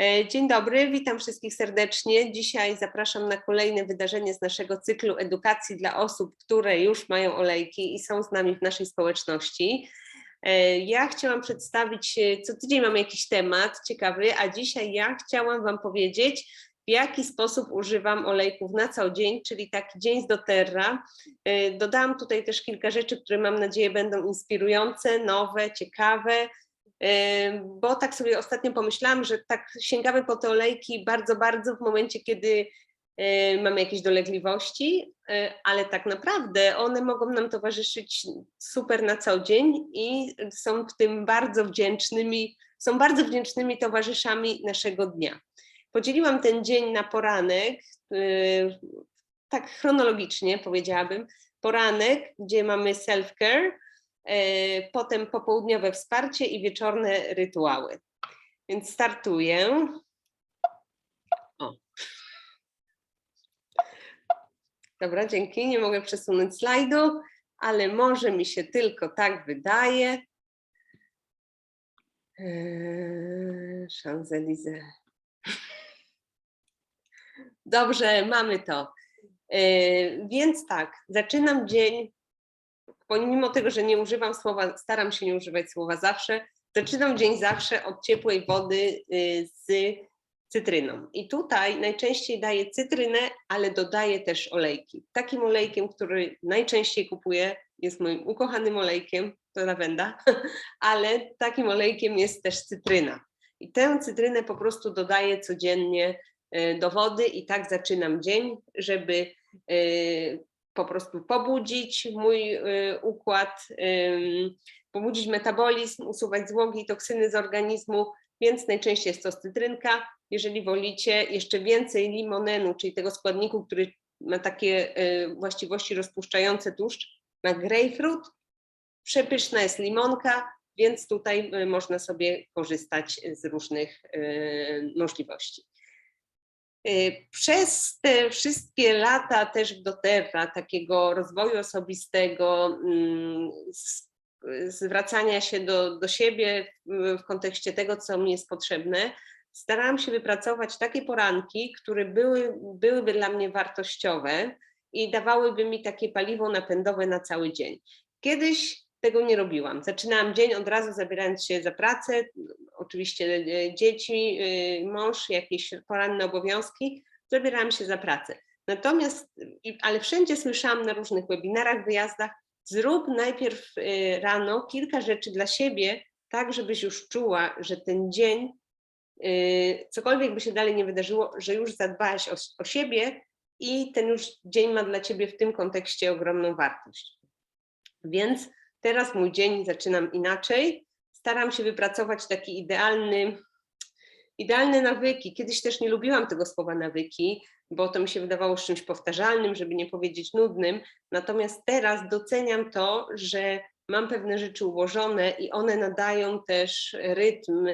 E, Dzień dobry, witam wszystkich serdecznie. Dzisiaj zapraszam na kolejne wydarzenie z naszego cyklu edukacji dla osób, które już mają olejki i są z nami w naszej społeczności. E, Ja chciałam przedstawić, e, co tydzień mamy jakiś temat ciekawy, a dzisiaj ja chciałam Wam powiedzieć, w jaki sposób używam olejków na co dzień, czyli taki dzień z doTERRA. Dodałam tutaj też kilka rzeczy, które mam nadzieję będą inspirujące, nowe, ciekawe, bo tak sobie ostatnio pomyślałam, że tak sięgamy po te olejki bardzo, bardzo w momencie, kiedy e, mamy jakieś dolegliwości, e, ale tak naprawdę one mogą nam towarzyszyć super na co dzień i są w tym bardzo wdzięcznymi, są bardzo wdzięcznymi towarzyszami naszego dnia. Podzieliłam ten dzień na poranek, e, tak chronologicznie powiedziałabym, poranek, gdzie mamy self-care, potem popołudniowe wsparcie i wieczorne rytuały. Więc startuję. O. Dobra, dzięki. Nie mogę przesunąć slajdu, ale może mi się tylko tak wydaje. Champs-Élysées. Dobrze, mamy to. Eee, Więc tak, zaczynam dzień pomimo tego, że nie używam słowa, staram się nie używać słowa zawsze, zaczynam dzień zawsze od ciepłej wody y, z cytryną. I tutaj najczęściej daję cytrynę, ale dodaję też olejki. Takim olejkiem, który najczęściej kupuję, jest moim ukochanym olejkiem, to lawenda, ale takim olejkiem jest też cytryna. I tę cytrynę po prostu dodaję codziennie y, do wody i tak zaczynam dzień, żeby y, po prostu pobudzić mój y, układ, pobudzić metabolizm, usuwać złogi i toksyny z organizmu, więc najczęściej jest to cytrynka. Jeżeli wolicie jeszcze więcej limonenu, czyli tego składniku, który ma takie y, właściwości rozpuszczające tłuszcz, ma grapefruit, przepyszna jest limonka, więc tutaj y, można sobie korzystać z różnych możliwości. Y, przez te wszystkie lata też doTERRA, takiego rozwoju osobistego, mm, zwracania się do, do siebie w kontekście tego, co mi jest potrzebne, starałam się wypracować takie poranki, które były, byłyby dla mnie wartościowe i dawałyby mi takie paliwo napędowe na cały dzień. Kiedyś tego nie robiłam. Zaczynałam dzień od razu zabierając się za pracę, oczywiście e, dzieci, e, mąż, jakieś poranne obowiązki, zabierałam się za pracę. Natomiast, ale wszędzie słyszałam na różnych webinarach, wyjazdach, zrób najpierw e, rano kilka rzeczy dla siebie, tak żebyś już czuła, że ten dzień, cokolwiek by się dalej nie wydarzyło, że już zadbałaś o, o siebie i ten już dzień ma dla ciebie w tym kontekście ogromną wartość. Więc Teraz mój dzień zaczynam inaczej. Staram się wypracować taki idealny, idealne nawyki. Kiedyś też nie lubiłam tego słowa nawyki, bo to mi się wydawało czymś powtarzalnym, żeby nie powiedzieć nudnym. Natomiast teraz doceniam to, że mam pewne rzeczy ułożone i one nadają też rytm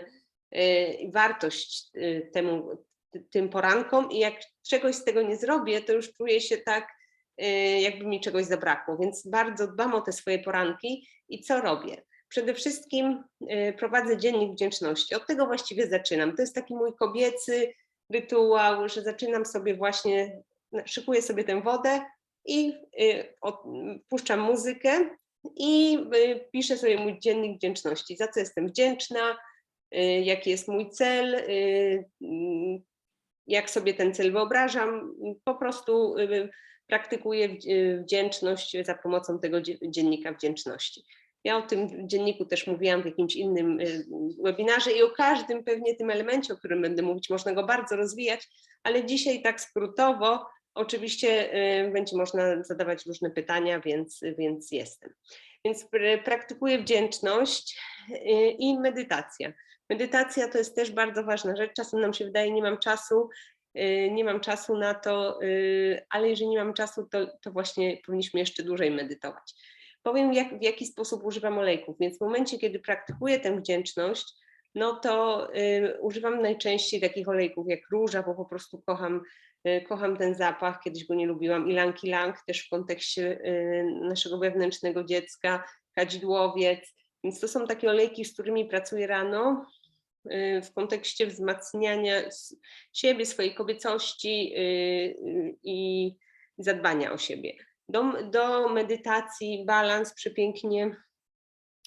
i wartość y, temu, tym porankom i jak czegoś z tego nie zrobię, to już czuję się tak Y, jakby mi czegoś zabrakło, więc bardzo dbam o te swoje poranki i co robię? Przede wszystkim y, prowadzę dziennik wdzięczności. Od tego właściwie zaczynam. To jest taki mój kobiecy rytuał, że zaczynam sobie właśnie, szykuję sobie tę wodę i y, puszczam muzykę i piszę sobie mój dziennik wdzięczności. Za co jestem wdzięczna, jaki jest mój cel, jak sobie ten cel wyobrażam. Po prostu praktykuję y, wdzięczność za pomocą tego dziennika wdzięczności. Ja o tym dzienniku też mówiłam w jakimś innym y, webinarze i o każdym pewnie tym elemencie, o którym będę mówić, można go bardzo rozwijać, ale dzisiaj tak skrótowo, oczywiście y, będzie można zadawać różne pytania, więc, więc jestem. Więc praktykuję wdzięczność i medytacja. Medytacja to jest też bardzo ważna rzecz. Czasem nam się wydaje, nie mam czasu, Y, nie mam czasu na to, y, ale jeżeli nie mam czasu, to, to właśnie powinniśmy jeszcze dłużej medytować. Powiem, jak, w jaki sposób używam olejków. Więc w momencie, kiedy praktykuję tę wdzięczność, no to y, używam najczęściej takich olejków jak róża, bo po prostu kocham, y, kocham ten zapach, kiedyś go nie lubiłam. Ilanki lang też w kontekście y, naszego wewnętrznego dziecka, kadzidłowiec. Więc to są takie olejki, z którymi pracuję rano y, w kontekście wzmacniania siebie, swojej kobiecości y, y, i zadbania o siebie. Do, do medytacji balans przepięknie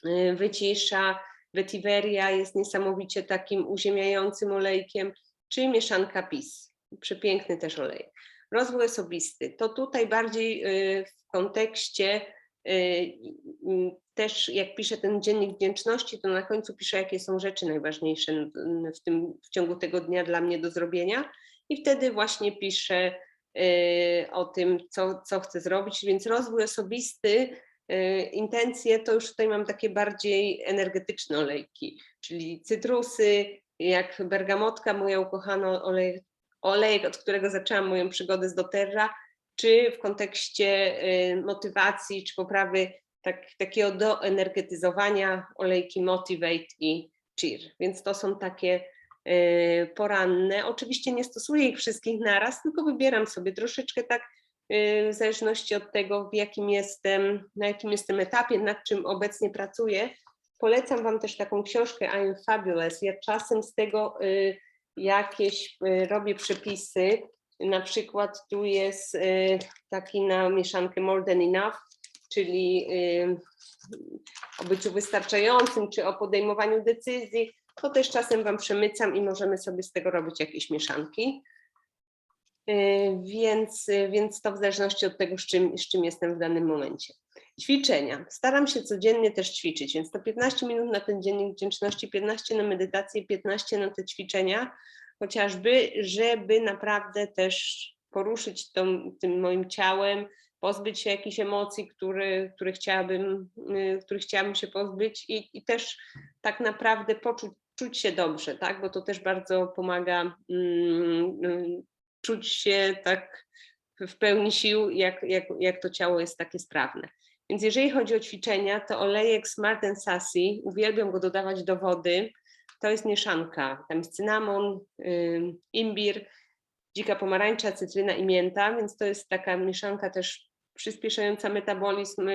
y, wycisza. Vetiveria jest niesamowicie takim uziemiającym olejkiem, czy mieszanka PiS. Przepiękny też olej. Rozwój osobisty. To tutaj bardziej y, w kontekście y, y, też jak piszę ten dziennik wdzięczności, to na końcu piszę, jakie są rzeczy najważniejsze w, tym, w ciągu tego dnia dla mnie do zrobienia. I wtedy właśnie piszę y, o tym, co, co chcę zrobić, więc rozwój osobisty, y, intencje, to już tutaj mam takie bardziej energetyczne olejki, czyli cytrusy, jak bergamotka, moja ukochana olej, olejek, od którego zaczęłam moją przygodę z doTERRA, czy w kontekście y, motywacji, czy poprawy tak, takiego doenergetyzowania olejki Motivate i Cheer. Więc to są takie y, poranne. Oczywiście nie stosuję ich wszystkich naraz, tylko wybieram sobie troszeczkę tak y, w zależności od tego, w jakim jestem, na jakim jestem etapie, nad czym obecnie pracuję. Polecam Wam też taką książkę I am Fabulous. Ja czasem z tego jakieś robię przepisy. Na przykład tu jest y, taki na mieszankę More Than Enough, czyli y, o byciu wystarczającym, czy o podejmowaniu decyzji. To też czasem Wam przemycam i możemy sobie z tego robić jakieś mieszanki. Y, Więc, więc to w zależności od tego, z czym, z czym jestem w danym momencie. Ćwiczenia. Staram się codziennie też ćwiczyć, więc to 15 minut na ten dziennik wdzięczności, 15 na medytację, 15 na te ćwiczenia, chociażby, żeby naprawdę też poruszyć tą, tym moim ciałem, pozbyć się jakichś emocji, które, które chciałabym, y, których chciałabym się pozbyć i, i też tak naprawdę poczuć czuć się dobrze, tak? Bo to też bardzo pomaga mm, mm, czuć się tak w pełni sił, jak, jak, jak to ciało jest takie sprawne. Więc jeżeli chodzi o ćwiczenia, to olejek Smart and Sassy, uwielbiam go dodawać do wody. To jest mieszanka. Tam jest cynamon, imbir, dzika pomarańcza, cytryna i mięta, więc to jest taka mieszanka też przyspieszająca metabolizm.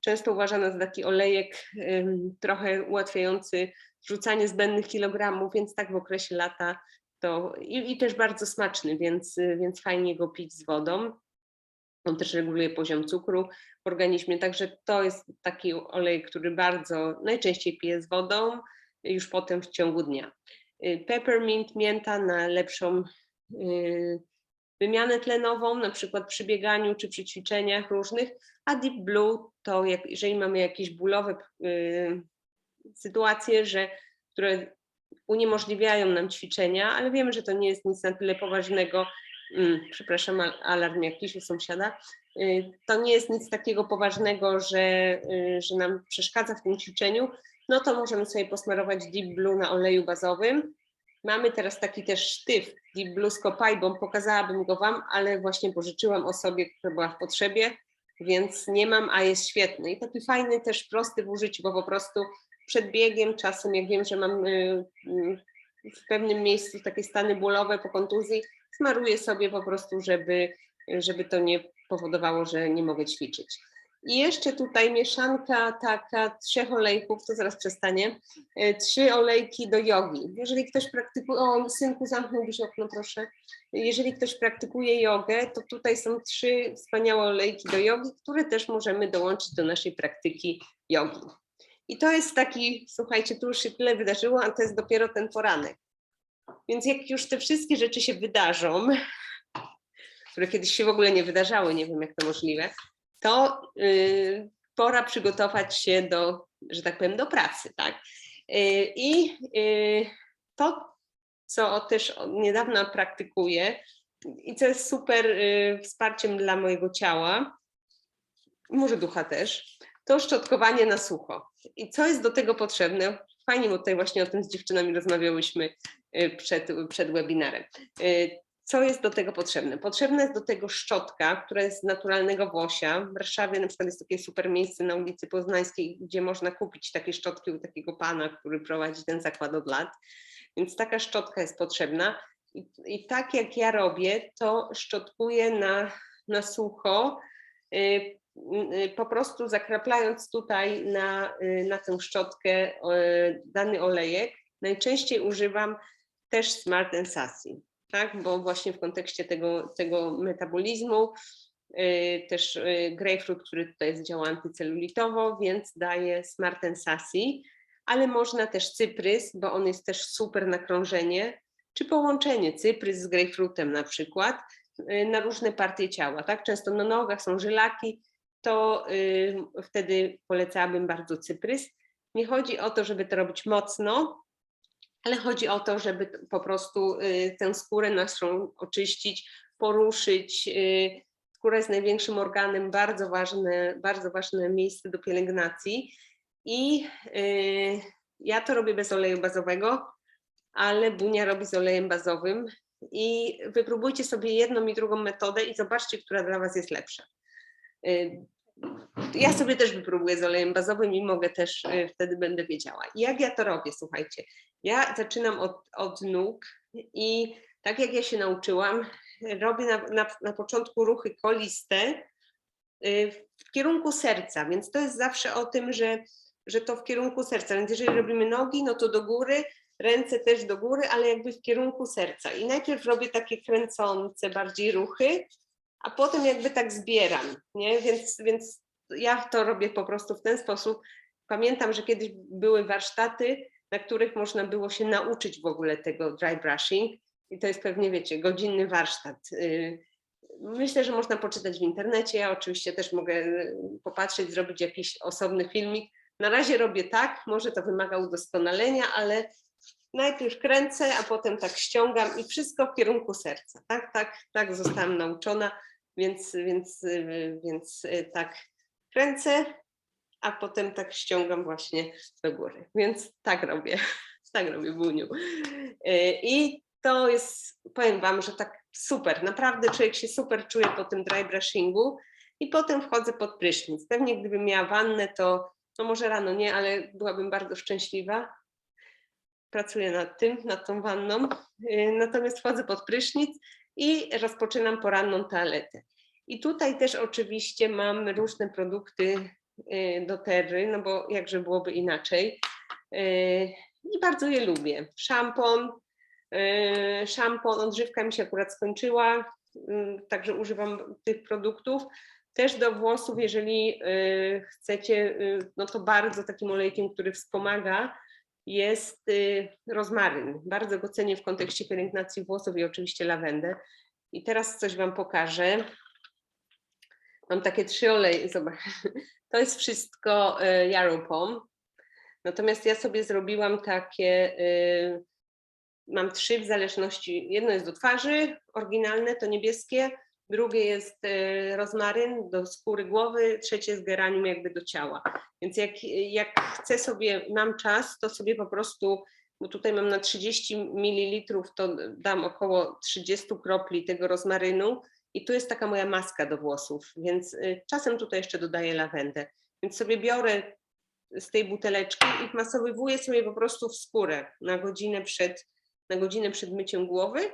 Często uważana za taki olejek trochę ułatwiający zrzucanie zbędnych kilogramów, więc tak w okresie lata to i, i też bardzo smaczny, więc, y, więc fajnie go pić z wodą. On też reguluje poziom cukru w organizmie, także to jest taki olej, który bardzo najczęściej piję z wodą, już potem w ciągu dnia. Y, Peppermint, mięta na lepszą y, wymianę tlenową, na przykład przy bieganiu czy przy ćwiczeniach różnych, a Deep Blue to jak, jeżeli mamy jakieś bólowe y, sytuacje, że, które uniemożliwiają nam ćwiczenia, ale wiemy, że to nie jest nic na tyle poważnego, mm, przepraszam, al- alarm jakiś u sąsiada, to nie jest nic takiego poważnego, że, że nam przeszkadza w tym ćwiczeniu, no to możemy sobie posmarować Deep Blue na oleju bazowym. Mamy teraz taki też sztyw Deep Blue z Kopajbą, pokazałabym go Wam, ale właśnie pożyczyłam osobie, która była w potrzebie, więc nie mam, a jest świetny. I taki fajny, też prosty w użyciu, bo po prostu przed biegiem, czasem jak wiem, że mam y, y, w pewnym miejscu takie stany bólowe po kontuzji, smaruję sobie po prostu, żeby, żeby to nie powodowało, że nie mogę ćwiczyć. I jeszcze tutaj mieszanka taka trzech olejków, to zaraz przestanie, y, trzy olejki do jogi. Jeżeli ktoś praktykuje, o synku zamknąłbyś okno proszę, jeżeli ktoś praktykuje jogę, to tutaj są trzy wspaniałe olejki do jogi, które też możemy dołączyć do naszej praktyki jogi. I to jest taki, słuchajcie, tu już się tyle wydarzyło, a to jest dopiero ten poranek. Więc jak już te wszystkie rzeczy się wydarzą, które kiedyś się w ogóle nie wydarzały, nie wiem jak to możliwe, to y, pora przygotować się do, że tak powiem, do pracy, tak? Y, I y, to, co też od niedawna praktykuję i co jest super wsparciem dla mojego ciała, może ducha też, to szczotkowanie na sucho. I co jest do tego potrzebne? Fajnie, bo tutaj właśnie o tym z dziewczynami rozmawiałyśmy przed, przed webinarem. Y, Co jest do tego potrzebne? Potrzebna jest do tego szczotka, która jest z naturalnego włosia. W Warszawie na przykład jest takie super miejsce na ulicy Poznańskiej, gdzie można kupić takie szczotki u takiego pana, który prowadzi ten zakład od lat. Więc taka szczotka jest potrzebna. I, i tak jak ja robię, to szczotkuję na, na sucho, y, y, po prostu zakraplając tutaj na, y, na tę szczotkę y, dany olejek, Najczęściej używam też Smart Sassy, tak? bo właśnie w kontekście tego, tego metabolizmu y, też y, grapefruit, który tutaj działa antycelulitowo, więc daje Smart and Sassy, ale można też cyprys, bo on jest też super na krążenie, czy połączenie cyprys z grapefruitem na przykład y, na różne partie ciała, tak? Często na nogach są żylaki, to wtedy polecałabym bardzo cyprys. Nie chodzi o to, żeby to robić mocno, ale chodzi o to, żeby po prostu y, tę skórę naszą oczyścić, poruszyć. y, Skóra jest największym organem, bardzo ważne, bardzo ważne miejsce do pielęgnacji. I y, ja to robię bez oleju bazowego, ale Bunia robi z olejem bazowym. I wypróbujcie sobie jedną i drugą metodę i zobaczcie, która dla Was jest lepsza. Ja sobie też wypróbuję z olejem bazowym i mogę też, y, wtedy będę wiedziała. Jak ja to robię, słuchajcie. Ja zaczynam od, od nóg i tak jak ja się nauczyłam, robię na, na, na początku ruchy koliste y, w kierunku serca, więc to jest zawsze o tym, że, że to w kierunku serca. Więc jeżeli robimy nogi, no to do góry, ręce też do góry, ale jakby w kierunku serca. I najpierw robię takie kręcące bardziej ruchy, a potem jakby tak zbieram, nie? Więc, więc ja to robię po prostu w ten sposób. Pamiętam, że kiedyś były warsztaty, na których można było się nauczyć w ogóle tego dry brushing i to jest pewnie, wiecie, godzinny warsztat. Y, Myślę, że można poczytać w internecie, ja oczywiście też mogę y, popatrzeć, zrobić jakiś osobny filmik. Na razie robię tak, może to wymaga udoskonalenia, ale najpierw kręcę, a potem tak ściągam i wszystko w kierunku serca. Tak, tak, tak zostałam nauczona, więc, więc, y, więc y, tak kręcę, a potem tak ściągam właśnie do góry. Więc tak robię, tak robię Buniu. Y, I to jest, powiem Wam, że tak super, naprawdę człowiek się super czuje po tym dry brushingu i potem wchodzę pod prysznic. Pewnie gdybym miała wannę, to no może rano nie, ale byłabym bardzo szczęśliwa. Pracuję nad tym, nad tą wanną. Natomiast wchodzę pod prysznic i rozpoczynam poranną toaletę. I tutaj też oczywiście mam różne produkty y, do terry, no bo jakże byłoby inaczej. Y, I bardzo je lubię. Szampon, y, szampon, odżywka mi się akurat skończyła, także używam tych produktów. Też do włosów, jeżeli chcecie, no to bardzo takim olejkiem, który wspomaga, jest y, rozmaryn. Bardzo go cenię w kontekście pielęgnacji włosów i oczywiście lawendę. I teraz coś Wam pokażę. Mam takie trzy oleje, zobacz. To jest wszystko Yarrow Pom. Natomiast ja sobie zrobiłam takie, y, mam trzy w zależności, jedno jest do twarzy, oryginalne, to niebieskie, drugie jest y, rozmaryn do skóry głowy, trzecie jest geranium jakby do ciała. Więc jak, jak chcę sobie, mam czas, to sobie po prostu, bo tutaj mam na 30 ml, to dam około 30 kropli tego rozmarynu i tu jest taka moja maska do włosów, więc y, czasem tutaj jeszcze dodaję lawendę. Więc sobie biorę z tej buteleczki i wmasowywuję sobie po prostu w skórę na godzinę przed, na godzinę przed myciem głowy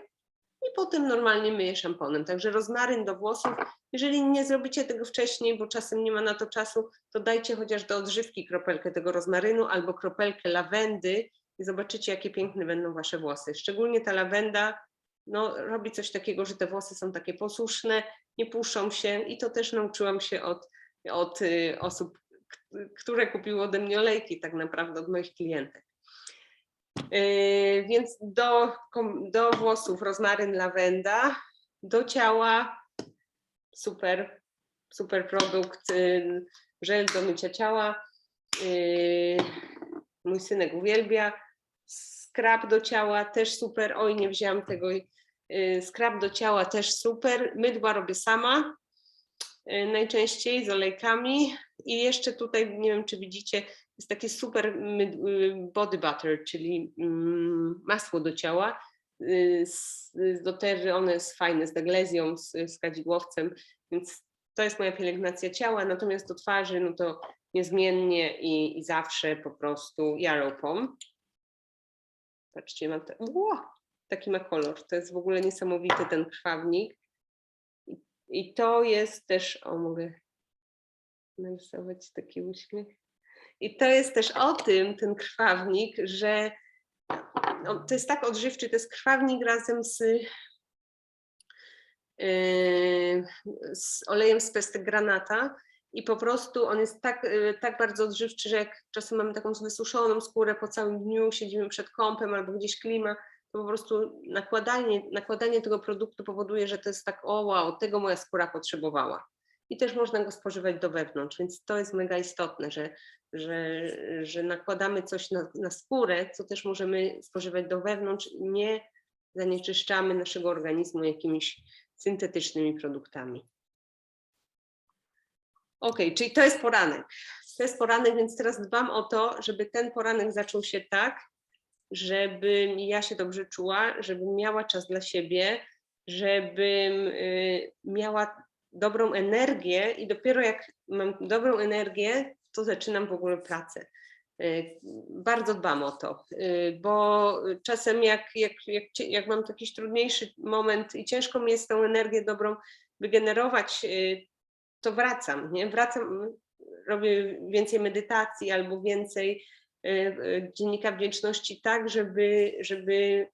i potem normalnie myję szamponem. Także rozmaryn do włosów. Jeżeli nie zrobicie tego wcześniej, bo czasem nie ma na to czasu, to dajcie chociaż do odżywki kropelkę tego rozmarynu albo kropelkę lawendy i zobaczycie, jakie piękne będą wasze włosy. Szczególnie ta lawenda no, robi coś takiego, że te włosy są takie posłuszne, nie puszczą się i to też nauczyłam się od, od y, osób, które kupiły ode mnie olejki, tak naprawdę od moich klientek. Yy, Więc do, do włosów rozmaryn, lawenda, do ciała super, super produkt, yy, żel do mycia ciała. Yy, Mój synek uwielbia. Skrab do ciała też super. Oj, nie wzięłam tego. Skrab do ciała też super. Mydła robię sama. Najczęściej z olejkami. I jeszcze tutaj, nie wiem czy widzicie, jest taki super y, body butter, czyli mm, masło do ciała. y, Z, z one jest fajne, z deglezją, z, z kadzidłowcem, więc to jest moja pielęgnacja ciała, natomiast do twarzy, no to niezmiennie i, i zawsze po prostu Yarrow Pom. Patrzcie, mam te, Ło! taki ma kolor, to jest w ogóle niesamowity ten krwawnik. I, I to jest też, o mogę narysować taki uśmiech. I to jest też o tym, ten krwawnik, że on, to jest tak odżywczy, to jest krwawnik razem z, yy, z olejem z pestek granata i po prostu on jest tak, yy, tak bardzo odżywczy, że jak czasem mamy taką wysuszoną skórę po całym dniu, siedzimy przed kąpem albo gdzieś klima, to po prostu nakładanie, nakładanie tego produktu powoduje, że to jest tak, o wow, tego moja skóra potrzebowała. I też można go spożywać do wewnątrz, więc to jest mega istotne, że, że, że nakładamy coś na, na skórę, co też możemy spożywać do wewnątrz, nie zanieczyszczamy naszego organizmu jakimiś syntetycznymi produktami. Ok, czyli to jest poranek. To jest poranek, więc teraz dbam o to, żeby ten poranek zaczął się tak, żebym ja się dobrze czuła, żebym miała czas dla siebie, żebym y, miała dobrą energię i dopiero jak mam dobrą energię, to zaczynam w ogóle pracę. Y, Bardzo dbam o to, y, bo czasem jak, jak, jak, jak mam jakiś trudniejszy moment i ciężko mi jest tą energię dobrą wygenerować, y, to wracam, nie? Wracam, robię więcej medytacji albo więcej dziennika wdzięczności tak, żeby, żeby,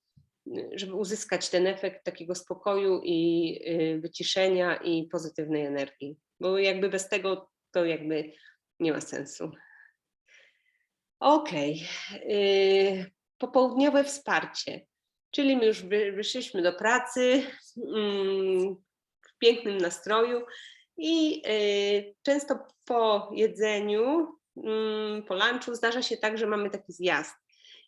żeby uzyskać ten efekt takiego spokoju i y, wyciszenia i pozytywnej energii. Bo jakby bez tego to jakby nie ma sensu. Okej. y, Popołudniowe wsparcie. Czyli my już wy- wyszliśmy do pracy mm, w pięknym nastroju i y, często po jedzeniu, mm, po lunchu zdarza się tak, że mamy taki zjazd.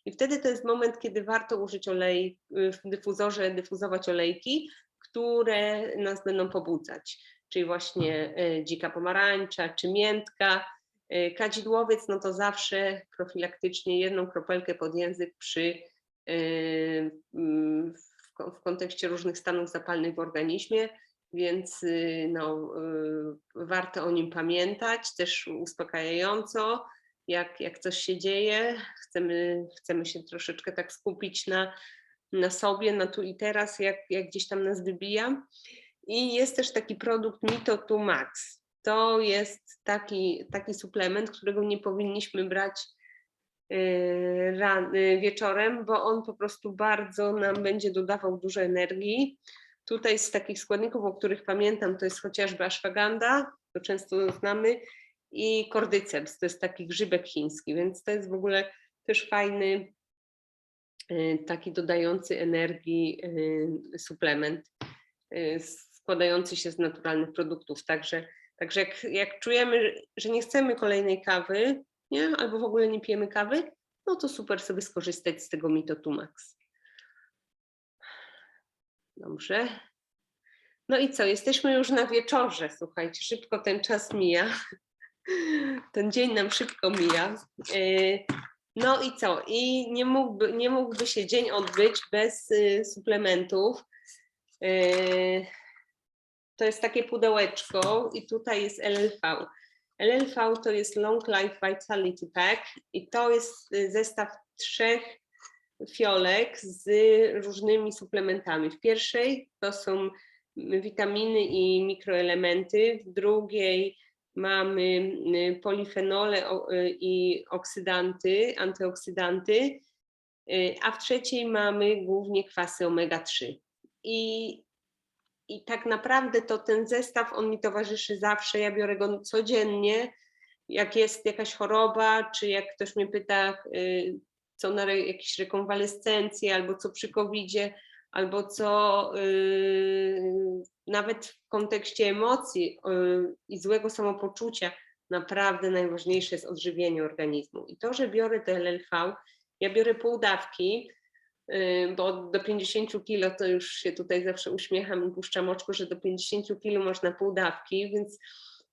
I wtedy to jest moment, kiedy warto użyć olej y, w dyfuzorze, dyfuzować olejki, które nas będą pobudzać. Czyli właśnie y, dzika pomarańcza czy miętka. Y, Kadzidłowiec, no to zawsze profilaktycznie jedną kropelkę pod język przy, w, ko- w kontekście różnych stanów zapalnych w organizmie, więc no, warto o nim pamiętać, też uspokajająco, jak, jak coś się dzieje, chcemy, chcemy się troszeczkę tak skupić na, na sobie, na tu i teraz, jak, jak gdzieś tam nas wybija. I jest też taki produkt Mito 2 Max. To jest taki, taki suplement, którego nie powinniśmy brać y, ran, y, wieczorem, bo on po prostu bardzo nam będzie dodawał dużo energii. Tutaj z takich składników, o których pamiętam, to jest chociażby ashwagandha, to często znamy, i kordyceps, to jest taki grzybek chiński, więc to jest w ogóle też fajny, y, taki dodający energii y, suplement y, składający się z naturalnych produktów. Także, także jak, jak czujemy, że nie chcemy kolejnej kawy, nie? albo w ogóle nie pijemy kawy, no to super sobie skorzystać z tego Mitotumax. Dobrze. No i co, jesteśmy już na wieczorze, słuchajcie, szybko ten czas mija. Ten dzień nam szybko mija. Yy, No i co? I nie mógłby, nie mógłby się dzień odbyć bez y, suplementów. Yy, To jest takie pudełeczko i tutaj jest LLV. LLV to jest Long Life Vitality Pack i to jest y, zestaw trzech fiolek z różnymi suplementami. W pierwszej to są witaminy i mikroelementy, w drugiej mamy y, polifenole y, i oksydanty, antyoksydanty, y, a w trzeciej mamy głównie kwasy omega-3. I, I tak naprawdę to ten zestaw, on mi towarzyszy zawsze, ja biorę go codziennie, jak jest jakaś choroba, czy jak ktoś mnie pyta, co na re, jakieś rekonwalescencje, albo co przy COVID-zie, albo co nawet w kontekście emocji y, i złego samopoczucia, naprawdę najważniejsze jest odżywienie organizmu. I to, że biorę te LLV, ja biorę pół dawki, y, bo do 50 kilo to już się tutaj zawsze uśmiecham i puszczam oczko, że do 50 kilo można pół dawki, więc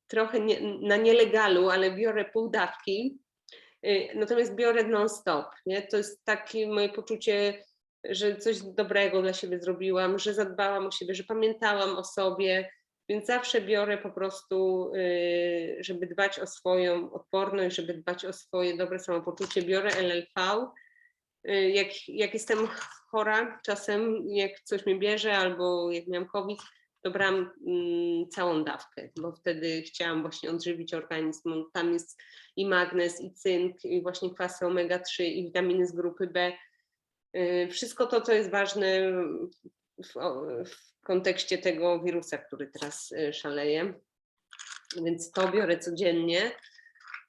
trochę nie, na nielegalu, ale biorę pół dawki. Y, Natomiast biorę non-stop. Nie? To jest takie moje poczucie, że coś dobrego dla siebie zrobiłam, że zadbałam o siebie, że pamiętałam o sobie, więc zawsze biorę po prostu, y, żeby dbać o swoją odporność, żeby dbać o swoje dobre samopoczucie, biorę LLV. Y, Jak, jak jestem chora, czasem jak coś mnie bierze albo jak miałam COVID, to brałam mm, całą dawkę, bo wtedy chciałam właśnie odżywić organizm. Tam jest i magnez, i cynk, i właśnie kwasy omega-3, i witaminy z grupy B. Y, Wszystko to, co jest ważne w, w kontekście tego wirusa, który teraz y, szaleje. Więc to biorę codziennie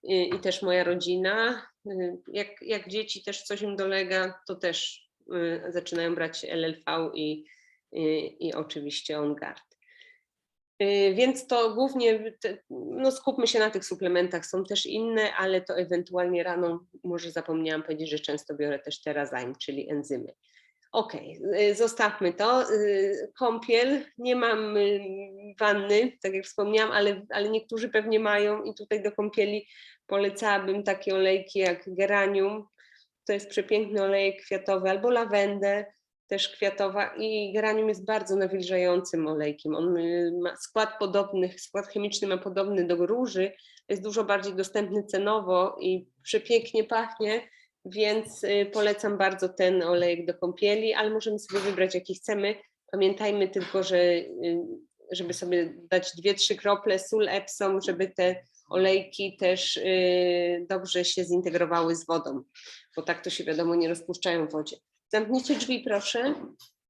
i, i też moja rodzina. Y, Jak, jak dzieci też coś im dolega, to też zaczynają brać LLV i, i, i oczywiście OnGuard. Y, Więc to głównie, no skupmy się na tych suplementach, są też inne, ale to ewentualnie rano, może zapomniałam powiedzieć, że często biorę też terazyme, czyli enzymy. Y, zostawmy to. Y, Kąpiel, nie mam y, wanny, tak jak wspomniałam, ale, ale niektórzy pewnie mają i tutaj do kąpieli polecałabym takie olejki jak geranium, to jest przepiękny olejek kwiatowy, albo lawendę, też kwiatowa i geranium jest bardzo nawilżającym olejkiem. On y, ma skład podobny, skład chemiczny ma podobny do róży, jest dużo bardziej dostępny cenowo i przepięknie pachnie, więc y, polecam bardzo ten olejek do kąpieli, ale możemy sobie wybrać jaki chcemy. Pamiętajmy tylko, że y, żeby sobie dać dwie, trzy krople sól Epsom, żeby te olejki też dobrze się zintegrowały z wodą, bo tak to się wiadomo nie rozpuszczają w wodzie. Zamknijcie drzwi proszę.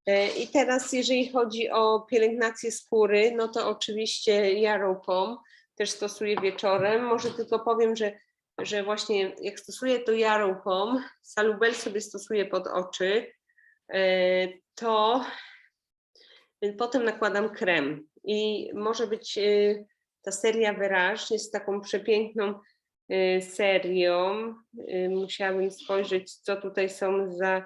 E, I teraz jeżeli chodzi o pielęgnację skóry, no to oczywiście Yarrow Pom też stosuję wieczorem. Może tylko powiem, że, że właśnie jak stosuję to Yarrow Pom, Salubel sobie stosuję pod oczy, e, to potem nakładam krem i może być e, ta seria Verage jest taką przepiękną serią. Musiałabym spojrzeć, co tutaj są za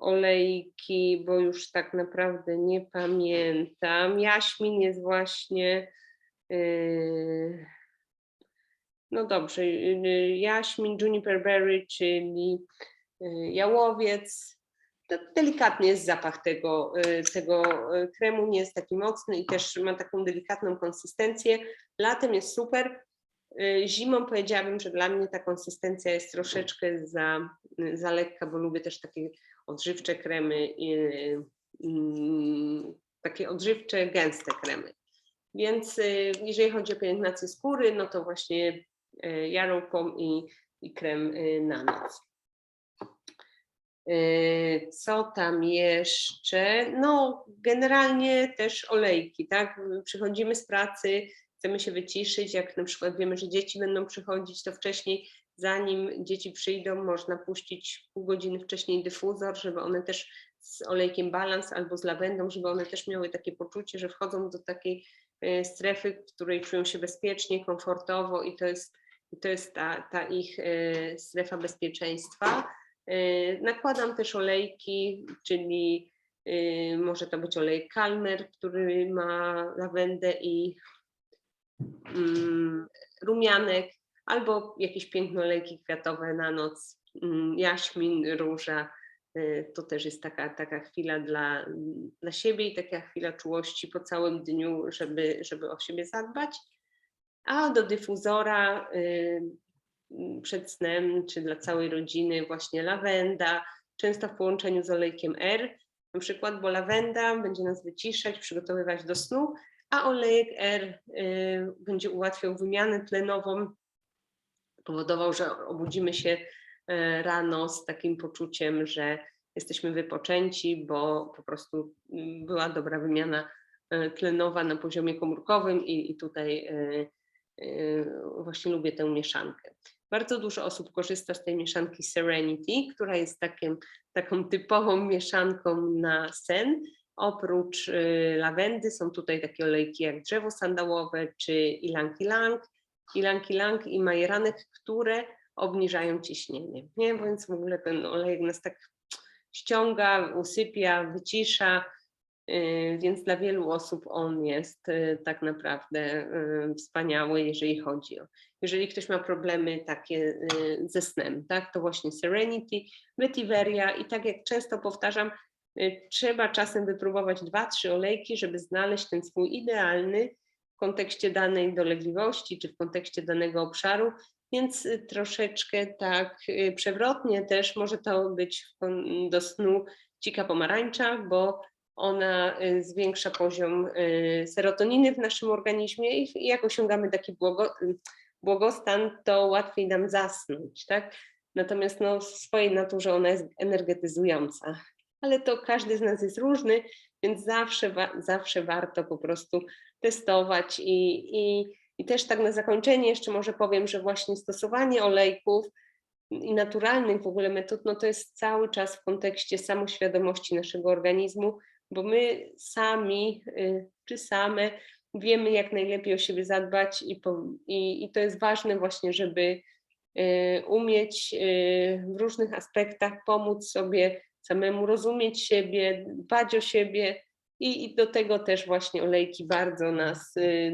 olejki, bo już tak naprawdę nie pamiętam. Jaśmin jest właśnie. yy, No dobrze, yy, jaśmin, juniper berry, czyli jałowiec. Delikatny jest zapach tego, tego kremu, nie jest taki mocny i też ma taką delikatną konsystencję. Latem jest super. Zimą powiedziałabym, że dla mnie ta konsystencja jest troszeczkę za, za lekka, bo lubię też takie odżywcze kremy, mm, takie odżywcze, gęste kremy. Więc y, jeżeli chodzi o pielęgnację skóry, no to właśnie y, Pom i, i krem y, na noc. Co tam jeszcze? No, generalnie też olejki, tak? Przychodzimy z pracy, chcemy się wyciszyć, jak na przykład wiemy, że dzieci będą przychodzić, to wcześniej zanim dzieci przyjdą, można puścić pół godziny wcześniej dyfuzor, żeby one też z olejkiem balans albo z lawendą, żeby one też miały takie poczucie, że wchodzą do takiej e, strefy, w której czują się bezpiecznie, komfortowo i to jest, to jest ta, ta ich e, strefa bezpieczeństwa. E, Nakładam też olejki, czyli może to być olejek Kalmer, który ma lawendę i mm, rumianek, albo jakieś piękne olejki kwiatowe na noc, mm, jaśmin, róża. y, To też jest taka, taka chwila dla, dla siebie i taka chwila czułości po całym dniu, żeby, żeby o siebie zadbać. A do dyfuzora y, mm, przed snem, czy dla całej rodziny właśnie lawenda, często w połączeniu z olejkiem R, na przykład, bo lawenda będzie nas wyciszać, przygotowywać do snu, a olejek R y, będzie ułatwiał wymianę tlenową, powodował, że obudzimy się e, rano z takim poczuciem, że jesteśmy wypoczęci, bo po prostu mm, była dobra wymiana e, tlenowa na poziomie komórkowym i, i tutaj e, właśnie lubię tę mieszankę. Bardzo dużo osób korzysta z tej mieszanki Serenity, która jest takim, taką typową mieszanką na sen. Oprócz lawendy są tutaj takie olejki jak drzewo sandałowe czy ilang ilang, ilang ilang i majeranek, które obniżają ciśnienie. Nie? Więc w ogóle ten olejek nas tak ściąga, usypia, wycisza, y, więc dla wielu osób on jest y, tak naprawdę y, wspaniały, jeżeli chodzi o, jeżeli ktoś ma problemy takie ze snem, tak, to właśnie Serenity, Vetiveria i tak jak często powtarzam, trzeba czasem wypróbować dwa, trzy olejki, żeby znaleźć ten swój idealny kontekście danej dolegliwości czy w kontekście danego obszaru, więc y, troszeczkę tak y, przewrotnie też może to być do snu dzika pomarańcza, bo ona y, zwiększa poziom serotoniny w naszym organizmie i jak osiągamy taki błogo, błogostan, to łatwiej nam zasnąć, tak? Natomiast no, w swojej naturze ona jest energetyzująca. Ale to każdy z nas jest różny, więc zawsze, wa- zawsze warto po prostu testować i, i, i też tak na zakończenie jeszcze może powiem, że właśnie stosowanie olejków i naturalnych w ogóle metod, no to jest cały czas w kontekście samoświadomości naszego organizmu, bo my sami y, czy same wiemy jak najlepiej o siebie zadbać i, po, i, i to jest ważne właśnie, żeby y, umieć y, w różnych aspektach pomóc sobie samemu rozumieć siebie, dbać o siebie i, i do tego też właśnie olejki bardzo nas, y,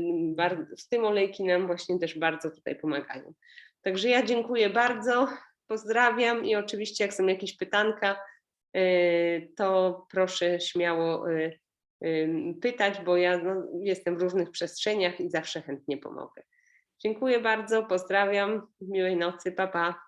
w tym olejki nam właśnie też bardzo tutaj pomagają. Także ja dziękuję bardzo, pozdrawiam i oczywiście jak są jakieś pytanka, y, to proszę śmiało y, pytać, bo ja no, jestem w różnych przestrzeniach i zawsze chętnie pomogę. Dziękuję bardzo, pozdrawiam, miłej nocy, pa pa.